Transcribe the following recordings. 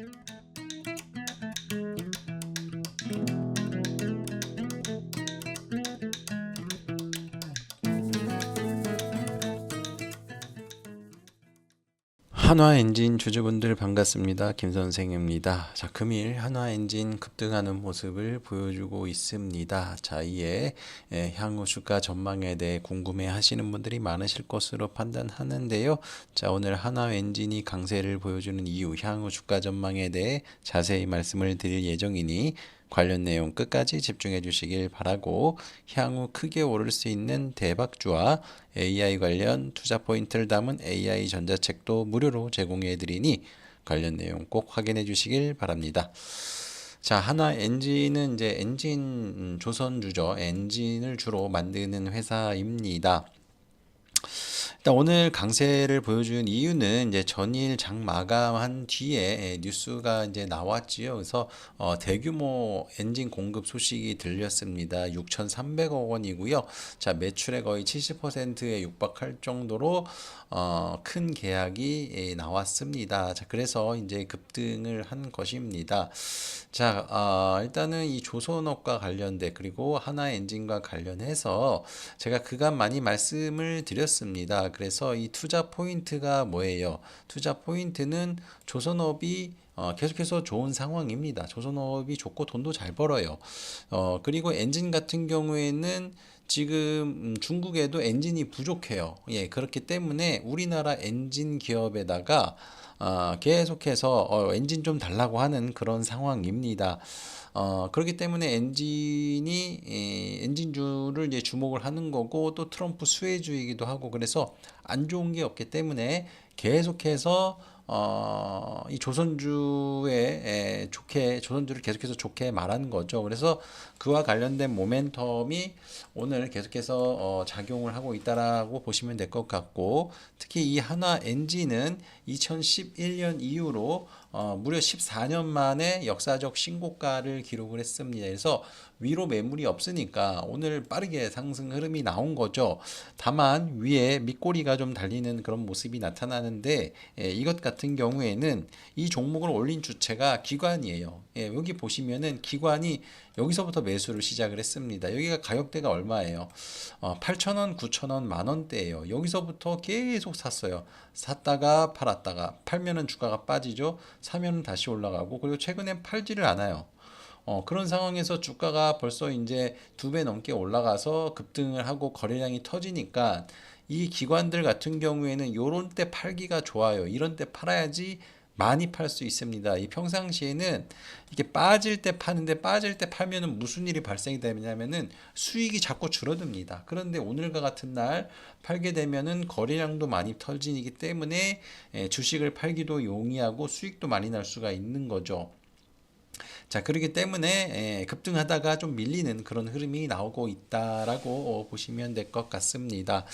Thank you. 한화 엔진 주주분들 반갑습니다. 김 선생입니다. 자, 금일 한화 엔진 급등하는 모습을 보여주고 있습니다. 자, 이에 에, 향후 주가 전망에 대해 궁금해 하시는 분들이 많으실 것으로 판단하는데요. 자, 오늘 한화 엔진이 강세를 보여주는 이유, 향후 주가 전망에 대해 자세히 말씀을 드릴 예정이니 관련 내용 끝까지 집중해 주시길 바라고 향후 크게 오를 수 있는 대박주와 AI 관련 투자 포인트를 담은 AI 전자책도 무료로 제공해 드리니 관련 내용 꼭 확인해 주시길 바랍니다. 자, 하나 엔진은 이제 엔진 조선주죠. 엔진을 주로 만드는 회사입니다. 일단 오늘 강세를 보여준 이유는 이제 전일 장 마감한 뒤에 뉴스가 이제 나왔지요. 그래서 어, 대규모 엔진 공급 소식이 들렸습니다. 6,300억 원이고요. 자, 매출의 거의 70%에 육박할 정도로 어, 큰 계약이 예, 나왔습니다. 자, 그래서 이제 급등을 한 것입니다. 자, 어, 일단은 이 조선업과 관련돼 그리고 하나 엔진과 관련해서 제가 그간 많이 말씀을 드렸습니다. 그래서 이 투자 포인트가 뭐예요? 투자 포인트는 조선업이 어, 계속해서 좋은 상황입니다. 조선업이 좋고 돈도 잘 벌어요. 어, 그리고 엔진 같은 경우에는 지금 음, 중국에도 엔진이 부족해요. 예, 그렇기 때문에 우리나라 엔진 기업에다가 어, 계속해서 어, 엔진 좀 달라고 하는 그런 상황입니다. 어, 그렇기 때문에 엔진이 에, 엔진주를 이제 주목을 하는 거고 또 트럼프 수혜주이기도 하고 그래서 안 좋은 게 없기 때문에 계속해서 어, 이 조선주에 에, 좋게 조선주를 계속해서 좋게 말하는 거죠. 그래서 그와 관련된 모멘텀이 오늘 계속해서 어, 작용을 하고 있다라고 보시면 될 것 같고 특히 이 한화 엔진은 2011년 이후로 어, 무려 14년 만에 역사적 신고가를 기록을 했습니다. 그래서 위로 매물이 없으니까 오늘 빠르게 상승 흐름이 나온 거죠. 다만 위에 밑꼬리가 좀 달리는 그런 모습이 나타나는데 예, 이것 같은 경우에는 이 종목을 올린 주체가 기관이에요. 예, 여기 보시면은 기관이 여기서부터 매수를 시작을 했습니다. 여기가 가격대가 얼마예요? 어, 8,000원, 9,000원, 만원대예요. 여기서부터 계속 샀어요. 샀다가 팔았다가 팔면은 주가가 빠지죠. 사면은 다시 올라가고 그리고 최근엔 팔지를 않아요. 어, 그런 상황에서 주가가 벌써 이제 두 배 넘게 올라가서 급등을 하고 거래량이 터지니까 이 기관들 같은 경우에는 요런 때 팔기가 좋아요. 이런 때 팔아야지 많이 팔 수 있습니다. 이 평상시에는 이게 빠질 때 파는데 빠질 때 팔면은 무슨 일이 발생이 되냐면은 수익이 자꾸 줄어듭니다. 그런데 오늘과 같은 날 팔게 되면은 거래량도 많이 터지기 때문에 예, 주식을 팔기도 용이하고 수익도 많이 날 수가 있는 거죠. 자, 그렇기 때문에 예, 급등하다가 좀 밀리는 그런 흐름이 나오고 있다라고 어, 보시면 될 것 같습니다.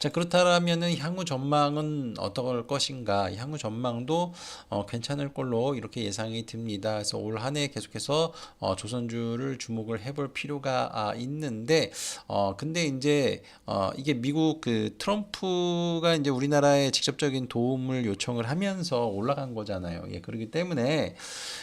자, 그렇다면은 향후 전망은 어떨 것인가? 향후 전망도 어, 괜찮을 걸로 이렇게 예상이 듭니다. 그래서 올 한해 계속해서 어, 조선주를 주목을 해볼 필요가 아, 있는데, 어, 근데 이제 어, 이게 미국 그 트럼프가 이제 우리나라에 직접적인 도움을 요청을 하면서 올라간 거잖아요. 예, 그렇기 때문에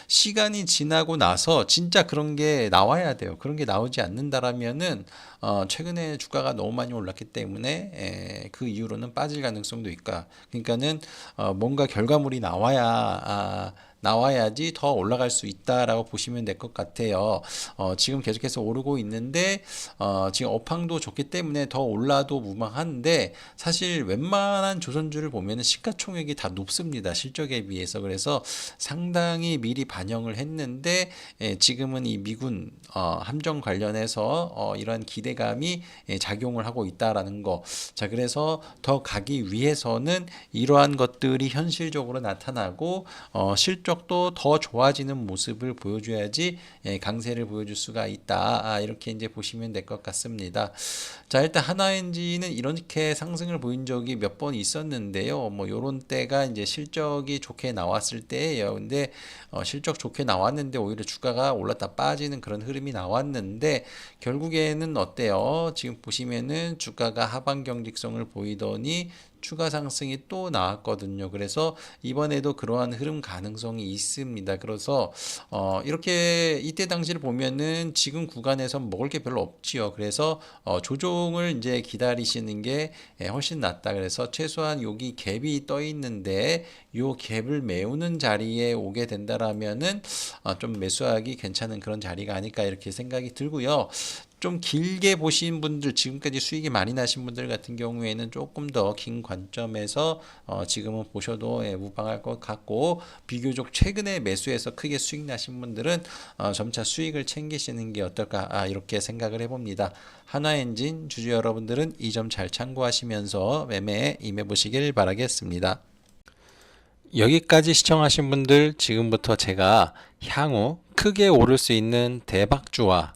시간이 지나고 나서 진짜 그런 게 나와야 돼요. 그런 게 나오지 않는다라면은 어, 최근에 주가가 너무 많이 올랐기 때문에 에, 그 이후로는 빠질 가능성도 있다. 그러니까는 어, 뭔가 결과물이 나와야 아, 나와야지 더 올라갈 수 있다라고 보시면 될 것 같아요. 어, 지금 계속해서 오르고 있는데 어, 지금 업황도 좋기 때문에 더 올라도 무방한데 사실 웬만한 조선주를 보면 시가총액이 다 높습니다. 실적에 비해서 그래서 상당히 미리 반영을 했는데 예, 지금은 이 미군 어, 함정 관련해서 어, 이러한 기대감이 예, 작용을 하고 있다라는 거. 자 그래서 더 가기 위해서는 이러한 것들이 현실적으로 나타나고 어, 실 적도 더 좋아지는 모습을 보여줘야지 예, 강세를 보여줄 수가 있다. 아, 이렇게 이제 보시면 될 것 같습니다. 자 일단 하나엔진은 이렇게 상승을 보인 적이 몇 번 있었는데요. 뭐 요런 때가 이제 실적이 좋게 나왔을 때예요. 근데 어, 실적 좋게 나왔는데 오히려 주가가 올랐다 빠지는 그런 흐름이 나왔는데 결국에는 어때요? 지금 보시면은 주가가 하방 경직성을 보이더니 추가 상승이 또 나왔거든요. 그래서 이번에도 그러한 흐름 가능성이 있습니다. 그래서 어 이렇게 이때 당시를 보면은 지금 구간에서 먹을 게 별로 없지요. 그래서 어 조종을 이제 기다리시는 게 예, 훨씬 낫다. 그래서 최소한 여기 갭이 떠 있는데 요 갭을 메우는 자리에 오게 된다라면은 어, 좀 매수하기 괜찮은 그런 자리가 아닐까 이렇게 생각이 들고요. 좀 길게 보신 분들 지금까지 수익이 많이 나신 분들 같은 경우에는 조금 더 긴 관점에서 어 지금은 보셔도 예, 무방할 것 같고 비교적 최근에 매수해서 크게 수익 나신 분들은 어 점차 수익을 챙기시는 게 어떨까 아 이렇게 생각을 해봅니다. 한화엔진 주주 여러분들은 이 점 잘 참고하시면서 매매에 임해 보시길 바라겠습니다. 여기까지 시청하신 분들 지금부터 제가 향후 크게 오를 수 있는 대박주와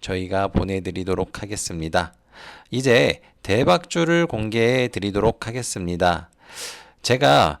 저희가 보내드리도록 하겠습니다. 이제 대박주를 공개해 드리도록 하겠습니다. 제가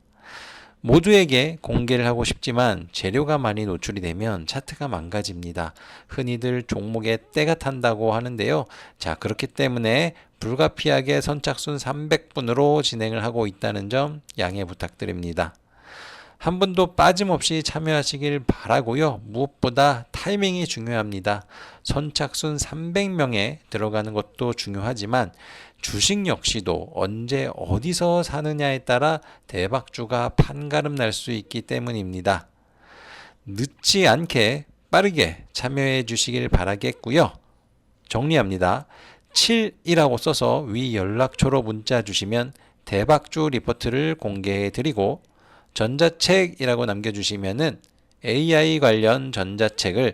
모두에게 공개를 하고 싶지만 재료가 많이 노출이 되면 차트가 망가집니다. 흔히들 종목에 때가 탄다고 하는데요. 자, 그렇기 때문에 불가피하게 선착순 300분으로 진행을 하고 있다는 점 양해 부탁드립니다. 한 분도 빠짐없이 참여하시길 바라고요. 무엇보다 타이밍이 중요합니다. 선착순 300명에 들어가는 것도 중요하지만 주식 역시도 언제 어디서 사느냐에 따라 대박주가 판가름 날 수 있기 때문입니다. 늦지 않게 빠르게 참여해 주시길 바라겠고요. 정리합니다. 7이라고 써서 위 연락처로 문자 주시면 대박주 리포트를 공개해 드리고 전자책이라고 남겨주시면은 AI 관련 전자책을